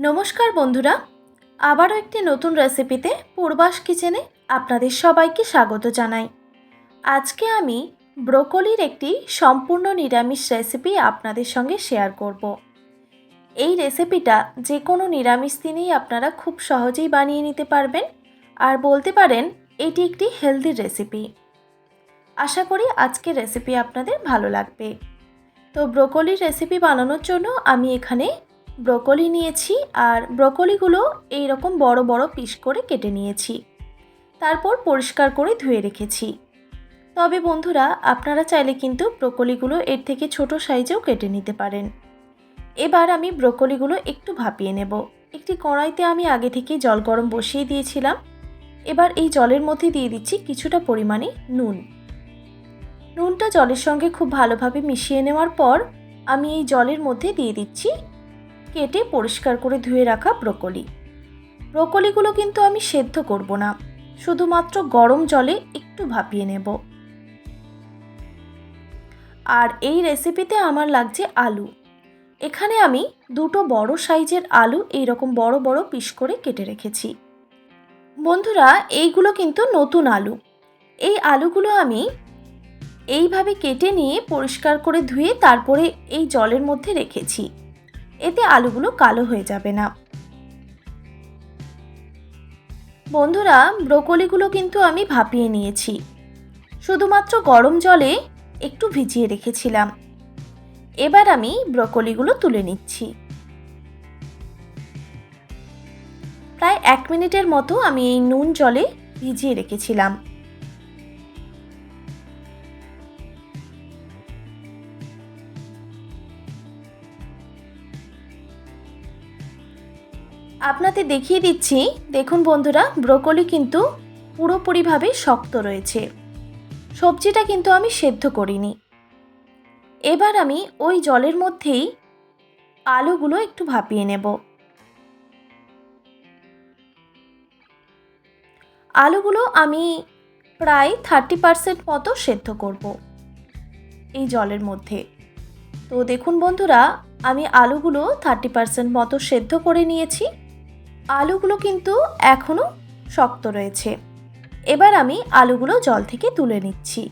নমস্কার বন্ধুরা, আবারও একটি নতুন রেসিপিতে পূর্বাস কিচেনে আপনাদের সবাইকে স্বাগত জানাই। আজকে আমি ব্রোকলির একটি সম্পূর্ণ নিরামিষ রেসিপি আপনাদের সঙ্গে শেয়ার করব। এই রেসিপিটা যে কোনো নিরামিষ দিনেই আপনারা খুব সহজেই বানিয়ে নিতে পারবেন আর বলতে পারেন এটি একটি হেলদি রেসিপি। আশা করি আজকের রেসিপি আপনাদের ভালো লাগবে। তো ব্রোকলির রেসিপি বানানোর জন্য আমি এখানে ব্রোকলি নিয়েছি আর ব্রোকলিগুলো এই রকম বড় বড় পিস করে কেটে নিয়েছি। তারপর পরিষ্কার করে ধুয়ে রেখেছি। তবে বন্ধুরা, আপনারা চাইলে কিন্তু ব্রোকলিগুলো এর থেকে ছোট সাইজেও কেটে নিতে পারেন। এবার আমি ব্রোকলিগুলো একটু ভাপিয়ে নেব। একটি কড়াইতে আমি আগে থেকেই জল গরম বসিয়ে দিয়েছিলাম। এবার এই জলের মধ্যে দিয়ে দিচ্ছি কিছুটা পরিমাণে নুন। নুনটা জলের সঙ্গে খুব ভালোভাবে মিশিয়ে নেওয়ার পর আমি এই জলের মধ্যে দিয়ে দিচ্ছি কেটে পরিষ্কার করে ধুয়ে রাখা ব্রোকলি। ব্রোকলিগুলো কিন্তু আমি সেদ্ধ করব না, শুধুমাত্র গরম জলে একটু ভাপিয়ে নেব। আর এই রেসিপিতে আমার লাগছে আলু। এখানে আমি দুটো বড় সাইজের আলু এই রকম বড় বড় পিস করে কেটে রেখেছি। বন্ধুরা, এইগুলো কিন্তু নতুন আলু। এই আলুগুলো আমি এইভাবে কেটে নিয়ে পরিষ্কার করে ধুয়ে তারপরে এই জলের মধ্যে রেখেছি। এতে আলুগুলো কালো হয়ে যাবে না। বন্ধুরা, ব্রোকলিগুলো কিন্তু আমি ভাপিয়ে নিয়েছি। শুধুমাত্র গরম জলে একটু ভিজিয়ে রেখেছিলাম। এবার আমি ব্রোকলিগুলো তুলে নিচ্ছি। প্রায় এক মিনিটের মতো আমি এই নুন জলে ভিজিয়ে রেখেছিলাম। আপনাদের দেখিয়ে দিচ্ছি, দেখুন বন্ধুরা, ব্রোকলি কিন্তু পুরোপুরিভাবে শক্ত রয়েছে। সবজিটা কিন্তু আমি সেদ্ধ করিনি। এবার আমি ওই জলের মধ্যেই আলুগুলো একটু ভাপিয়ে নেব। আলুগুলো আমি প্রায় থার্টি পারসেন্ট মতো সেদ্ধ করব এই জলের মধ্যে। তো দেখুন বন্ধুরা, আমি আলুগুলো থার্টি পারসেন্ট মতো সেদ্ধ করে নিয়েছি। আলুগুলো কিন্তু এখনও শক্ত রয়েছে। এবার আমি আলুগুলো জল থেকে তুলে নিচ্ছি।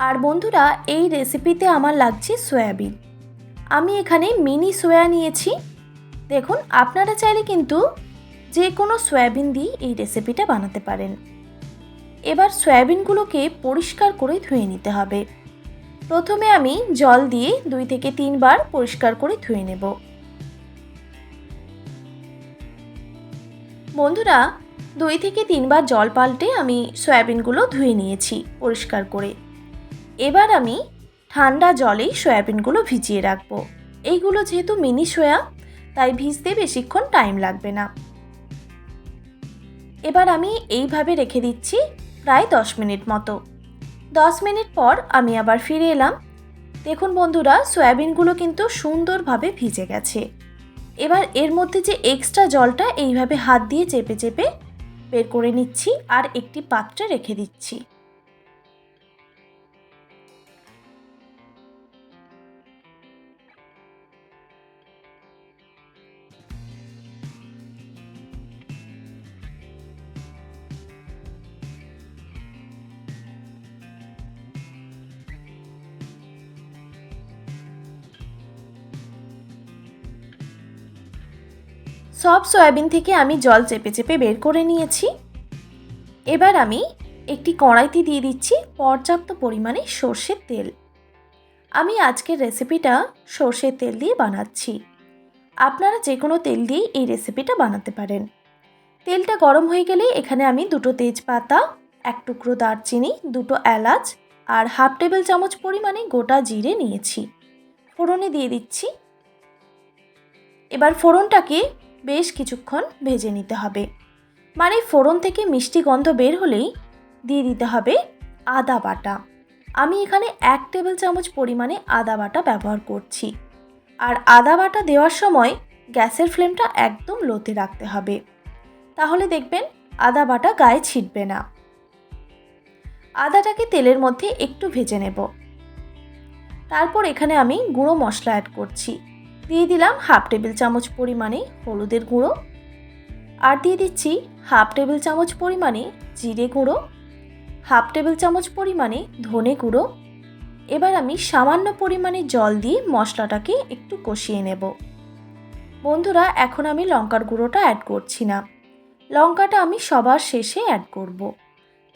আর বন্ধুরা, এই রেসিপিতে আমার লাগছে সয়াবিন। আমি এখানে মিনি সয়া নিয়েছি। দেখুন, আপনারা চাইলে কিন্তু যে কোনো সয়াবিন দিয়ে এই রেসিপিটা বানাতে পারেন। এবার সয়াবিনগুলোকে পরিষ্কার করে ধুয়ে নিতে হবে। প্রথমে আমি জল দিয়ে দুই থেকে তিনবার পরিষ্কার করে ধুয়ে নেব। বন্ধুরা, দুই থেকে তিনবার জল পাল্টে আমি সয়াবিনগুলো ধুয়ে নিয়েছি পরিষ্কার করে। এবার আমি ঠান্ডা জলেই সয়াবিনগুলো ভিজিয়ে রাখব। এইগুলো যেহেতু মিনি সয়া, তাই ভিজতে বেশিক্ষণ টাইম লাগবে না। এবার আমি এইভাবে রেখে দিচ্ছি প্রায় দশ মিনিট মতো। দশ মিনিট পর আমি আবার ফিরে এলাম। দেখুন বন্ধুরা, সয়াবিনগুলো কিন্তু সুন্দরভাবে ভিজে গেছে। এবার এর মধ্যে যে এক্সট্রা জলটা এইভাবে হাত দিয়ে চেপে চেপে বের করে নিচ্ছি আর একটি পাত্রে রেখে দিচ্ছি। সব সয়াবিন থেকে আমি জল চেপে চেপে বের করে নিয়েছি। এবার আমি একটি কড়াইতে দিয়ে দিচ্ছি পর্যাপ্ত পরিমাণে সর্ষের তেল। আমি আজকের রেসিপিটা সর্ষের তেল দিয়ে বানাচ্ছি। আপনারা যে কোনো তেল দিয়েই এই রেসিপিটা বানাতে পারেন। তেলটা গরম হয়ে গেলে এখানে আমি দুটো তেজপাতা, এক টুকরো দারচিনি, দুটো এলাচ আর হাফ টেবিল চামচ পরিমাণে গোটা জিরে নিয়েছি। ফোড়নে দিয়ে দিচ্ছি। এবার ফোড়নটাকে বেশ কিছুক্ষণ ভেজে নিতে হবে। মানে ফোড়ন থেকে মিষ্টি গন্ধ বের হলেই দিয়ে দিতে হবে আদা বাটা। আমি এখানে এক টেবিল চামচ পরিমাণে আদা বাটা ব্যবহার করছি। আর আদা বাটা দেওয়ার সময় গ্যাসের ফ্লেমটা একদম লোতে রাখতে হবে। তাহলে দেখবেন আদা বাটা গায়ে ছিটবে না। আদাটাকে তেলের মধ্যে একটু ভেজে নেব। তারপর এখানে আমি গুঁড়ো মশলা অ্যাড করছি। দিয়ে দিলাম হাফ টেবিল চামচ পরিমাণে হলুদের গুঁড়ো। আর দিয়ে দিচ্ছি হাফ টেবিল চামচ পরিমাণে জিরে গুঁড়ো, হাফ টেবিল চামচ পরিমাণে ধনে গুঁড়ো। এবার আমি সামান্য পরিমাণে জল দিয়ে মশলাটাকে একটু কষিয়ে নেব। বন্ধুরা, এখন আমি লঙ্কার গুঁড়োটা অ্যাড করছি না। লঙ্কাটা আমি সবার শেষে অ্যাড করব।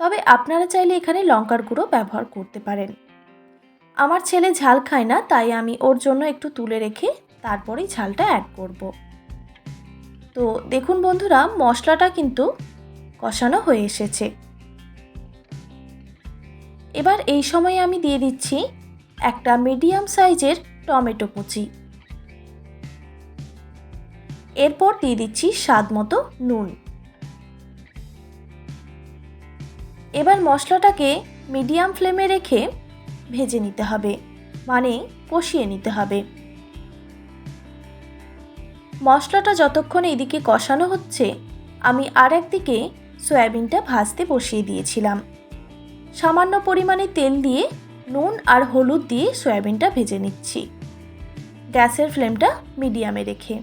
তবে আপনারা চাইলে এখানে লঙ্কার গুঁড়ো ব্যবহার করতে পারেন। আমার ছেলে ঝাল খায় না, তাই আমি ওর জন্য একটু তুলে রেখে তারপরেই ঝালটা অ্যাড করব। তো দেখুন বন্ধুরা, মশলাটা কিন্তু কষানো হয়ে এসেছে। এবার এই সময় আমি দিয়ে দিচ্ছি একটা মিডিয়াম সাইজের টমেটো কুচি। এরপর দিয়ে দিচ্ছি স্বাদ মতো নুন। এবার মশলাটাকে মিডিয়াম ফ্লেমে রেখে ভেজে নিতে হবে মানে কষিয়ে নিতে হবে। মশলাটা যতক্ষণ এদিকে কষানো হচ্ছে, আমি আর একদিকে সয়াবিনটা ভাজতে বসিয়ে দিয়েছিলাম। সামান্য পরিমাণে তেল দিয়ে নুন আর হলুদ দিয়ে সয়াবিনটা ভেজে নিচ্ছি। গ্যাসের ফ্লেমটা মিডিয়ামে রেখে।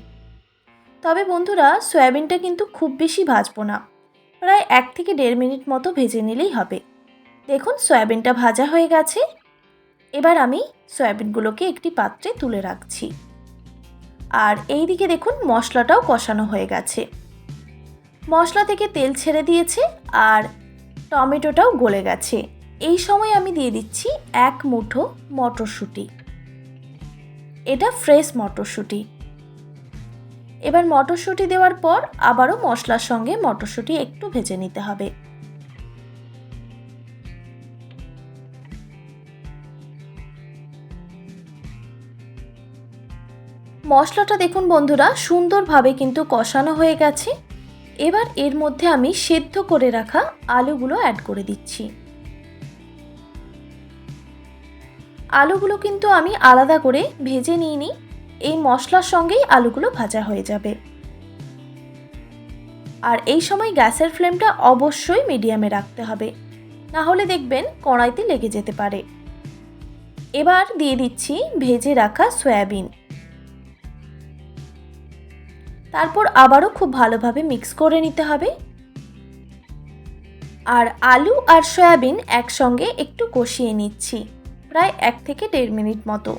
তবে বন্ধুরা, সয়াবিনটা কিন্তু খুব বেশি ভাজবো না। প্রায় এক থেকে দেড় মিনিট মতো ভেজে নিলেই হবে। দেখুন, সয়াবিনটা ভাজা হয়ে গেছে। এবার আমি সয়াবিনগুলোকে একটি পাত্রে তুলে রাখছি। আর এই দিকে দেখুন মশলাটাও কষানো হয়ে গেছে। মশলা থেকে তেল ছেড়ে দিয়েছে আর টমেটোটাও গলে গেছে। এই সময় আমি দিয়ে দিচ্ছি এক মুঠো মটরশুঁটি। এটা ফ্রেশ মটরশুঁটি। এবার মটরশুঁটি দেওয়ার পর আবারও মশলার সঙ্গে মটরশুঁটি একটু ভেজে নিতে হবে। মশলাটা দেখুন বন্ধুরা, সুন্দরভাবে কিন্তু কষানো হয়ে গেছে। এবার এর মধ্যে আমি সেদ্ধ করে রাখা আলুগুলো অ্যাড করে দিচ্ছি। আলুগুলো কিন্তু আমি আলাদা করে ভেজে নিইনি, এই মশলার সঙ্গেই আলুগুলো ভাজা হয়ে যাবে। আর এই সময় গ্যাসের ফ্লেমটা অবশ্যই মিডিয়ামে রাখতে হবে, না হলে দেখবেন কড়াইতে লেগে যেতে পারে। এবার দিয়ে দিচ্ছি ভেজে রাখা সয়াবিন। তারপর আবারও খুব ভালোভাবে মিক্স করে নিতে হবে। আর আলু আর সয়াবিন একসঙ্গে একটু কষিয়ে নিচ্ছি, প্রায় এক থেকে দেড় মিনিট মতো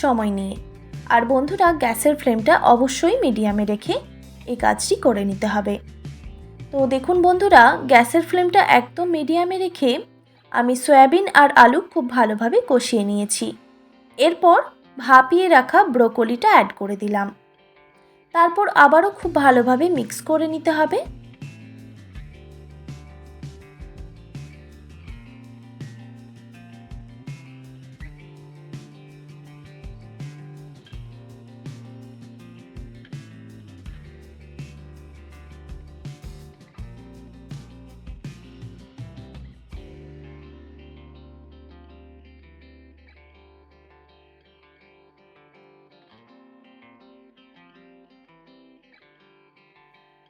সময় নিয়ে। আর বন্ধুরা, গ্যাসের ফ্লেমটা অবশ্যই মিডিয়ামে রেখে এই কাজটি করে নিতে হবে। তো দেখুন বন্ধুরা, গ্যাসের ফ্লেমটা একদম মিডিয়ামে রেখে আমি সয়াবিন আর আলু খুব ভালোভাবে কষিয়ে নিয়েছি। এরপর ভাপিয়ে রাখা ব্রোকলিটা অ্যাড করে দিলাম। তারপর আবারও খুব ভালোভাবে মিক্স করে নিতে হবে।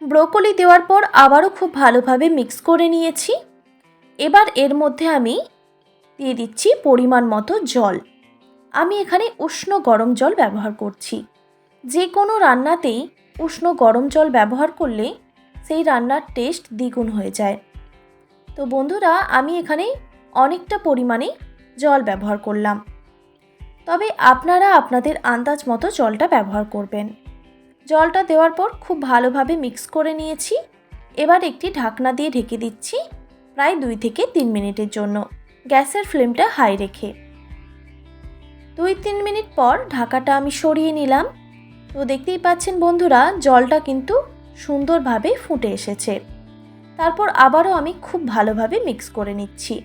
ব্রোকলি দেওয়ার পর আবারও খুব ভালোভাবে মিক্স করে নিয়েছি। এবার এর মধ্যে আমি দিয়ে দিচ্ছি পরিমাণ মতো জল। আমি এখানে উষ্ণ গরম জল ব্যবহার করছি। যে কোনো রান্নাতেই উষ্ণ গরম জল ব্যবহার করলে সেই রান্নার টেস্ট দ্বিগুণ হয়ে যায়। তো বন্ধুরা, আমি এখানে অনেকটা পরিমাণে জল ব্যবহার করলাম। তবে আপনারা আপনাদের আন্দাজ মতো জলটা ব্যবহার করবেন। জলটা দেওয়ার পর খুব ভালোভাবে মিক্স করে নিয়েছি। এবার একটি ঢাকনা দিয়ে ঢেকে দিচ্ছি প্রায় দুই থেকে তিন মিনিটের জন্য। গ্যাসের ফ্লেমটা হাই রেখে। দুই তিন মিনিট পর ঢাকাটা আমি সরিয়ে নিলাম। তো দেখতেই পাচ্ছেন বন্ধুরা, জলটা কিন্তু সুন্দরভাবে ফুটে এসেছে। তারপর আবারও আমি খুব ভালোভাবে মিক্স করে নিচ্ছি।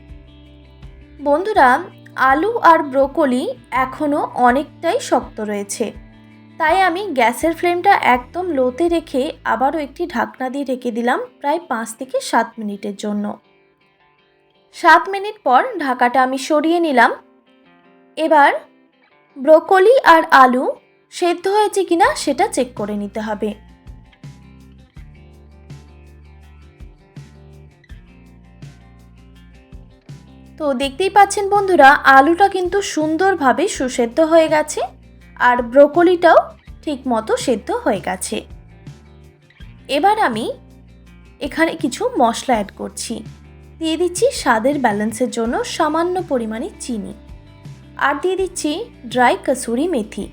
বন্ধুরা, আলু আর ব্রোকলি এখনও অনেকটাই শক্ত রয়েছে। তাই আমি গ্যাসের ফ্লেমটা একদম লোতে রেখে আবারও একটি ঢাকনা দিয়ে ঢেকে দিলাম প্রায় পাঁচ থেকে সাত মিনিটের জন্য। সাত মিনিট পর ঢাকাটা আমি সরিয়ে নিলাম। এবার ব্রোকলি আর আলু সেদ্ধ হয়েছে কিনা সেটা চেক করে নিতে হবে। তো দেখতেই পাচ্ছেন বন্ধুরা, আলুটা কিন্তু সুন্দরভাবে সুসেদ্ধ হয়ে গেছে। আর ব্রোকলিটাও ঠিক মতো সেদ্ধ হয়ে গেছে। এবার আমি এখানে কিছু মশলা অ্যাড করছি। দিয়ে দিচ্ছি স্বাদের ব্যালেন্সের জন্য সামান্য পরিমাণে চিনি। আর দিয়ে দিচ্ছি ড্রাই কসুরি মেথি।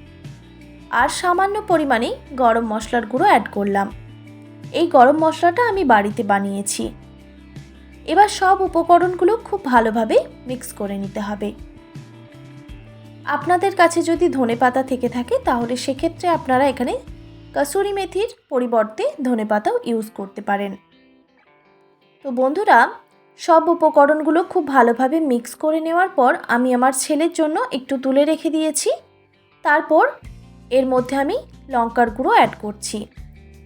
আর সামান্য পরিমাণে গরম মশলার গুঁড়ো অ্যাড করলাম। এই গরম মশলাটা আমি বাড়িতে বানিয়েছি। এবার সব উপকরণগুলো খুব ভালোভাবে মিক্স করে নিতে হবে। আপনাদের কাছে যদি ধনে পাতা থেকে থাকে, তাহলে সেক্ষেত্রে আপনারা এখানে কসুরি মেথির পরিবর্তে ধনে পাতাও ইউজ করতে পারেন। তো বন্ধুরা, সব উপকরণগুলো খুব ভালোভাবে মিক্স করে নেওয়ার পর আমি আমার ছেলের জন্য একটু তুলে রেখে দিয়েছি। তারপর এর মধ্যে আমি লঙ্কার গুঁড়ো অ্যাড করছি।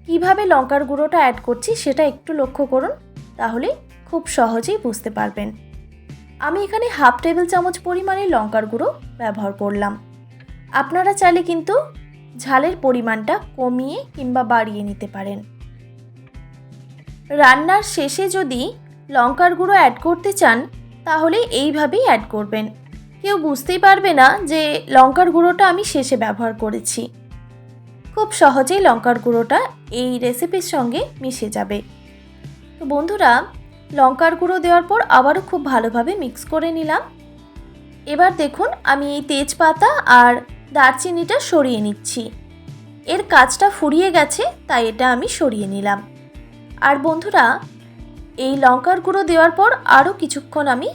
কীভাবে লঙ্কার গুঁড়োটা অ্যাড করছি সেটা একটু লক্ষ্য করুন, তাহলে খুব সহজেই বুঝতে পারবেন। আমি এখানে হাফ টেবিল চামচ পরিমাণে লঙ্কার গুঁড়ো ব্যবহার করলাম। আপনারা চাইলে কিন্তু ঝালের পরিমাণটা কমিয়ে কিংবা বাড়িয়ে নিতে পারেন। রান্নার শেষে যদি লঙ্কার গুঁড়ো অ্যাড করতে চান, তাহলে এইভাবেই অ্যাড করবেন। কেউ বুঝতেই পারবে না যে লঙ্কার গুঁড়োটা আমি শেষে ব্যবহার করেছি। খুব সহজেই লঙ্কার গুঁড়োটা এই রেসিপির সঙ্গে মিশে যাবে। তো বন্ধুরা লঙ্কার গুঁড়ো দেওয়ার পর আবারও খুব ভালোভাবে মিক্স করে নিলাম। এবার দেখুন, আমি এই তেজপাতা আর দারচিনিটা সরিয়ে নিচ্ছি। এর কাজটা ফুরিয়ে গেছে, তাই এটা আমি সরিয়ে নিলাম। আর বন্ধুরা, এই লঙ্কার গুঁড়ো দেওয়ার পর আরও কিছুক্ষণ আমি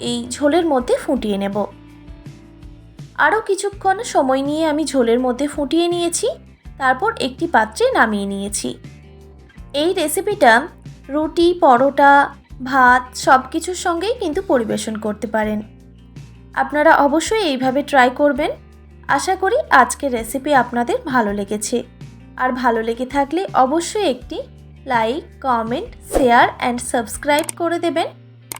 এই ঝোলের মধ্যে ফুটিয়ে নেব। আরও কিছুক্ষণ সময় নিয়ে আমি ঝোলের মধ্যে ফুটিয়ে নিয়েছি, তারপর একটি পাত্রে নামিয়ে নিয়েছি। এই রেসিপিটা রুটি, পরোটা, ভাত সব কিছুর সঙ্গেই কিন্তু পরিবেশন করতে পারেন। আপনারা অবশ্যই এইভাবে ট্রাই করবেন। আশা করি আজকের রেসিপি আপনাদের ভালো লেগেছে। আর ভালো লেগে থাকলে অবশ্যই একটি like comment share and subscribe করে দেবেন।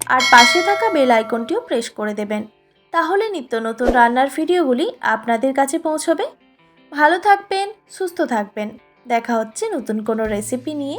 আর পাশে থাকা বেল আইকনটিও প্রেস করে দেবেন। তাহলে নিত্য নতুন রান্নার ভিডিওগুলি আপনাদের কাছে পৌঁছবে। ভালো থাকবেন, সুস্থ থাকবেন। দেখা হচ্ছে নতুন কোনো রেসিপি নিয়ে।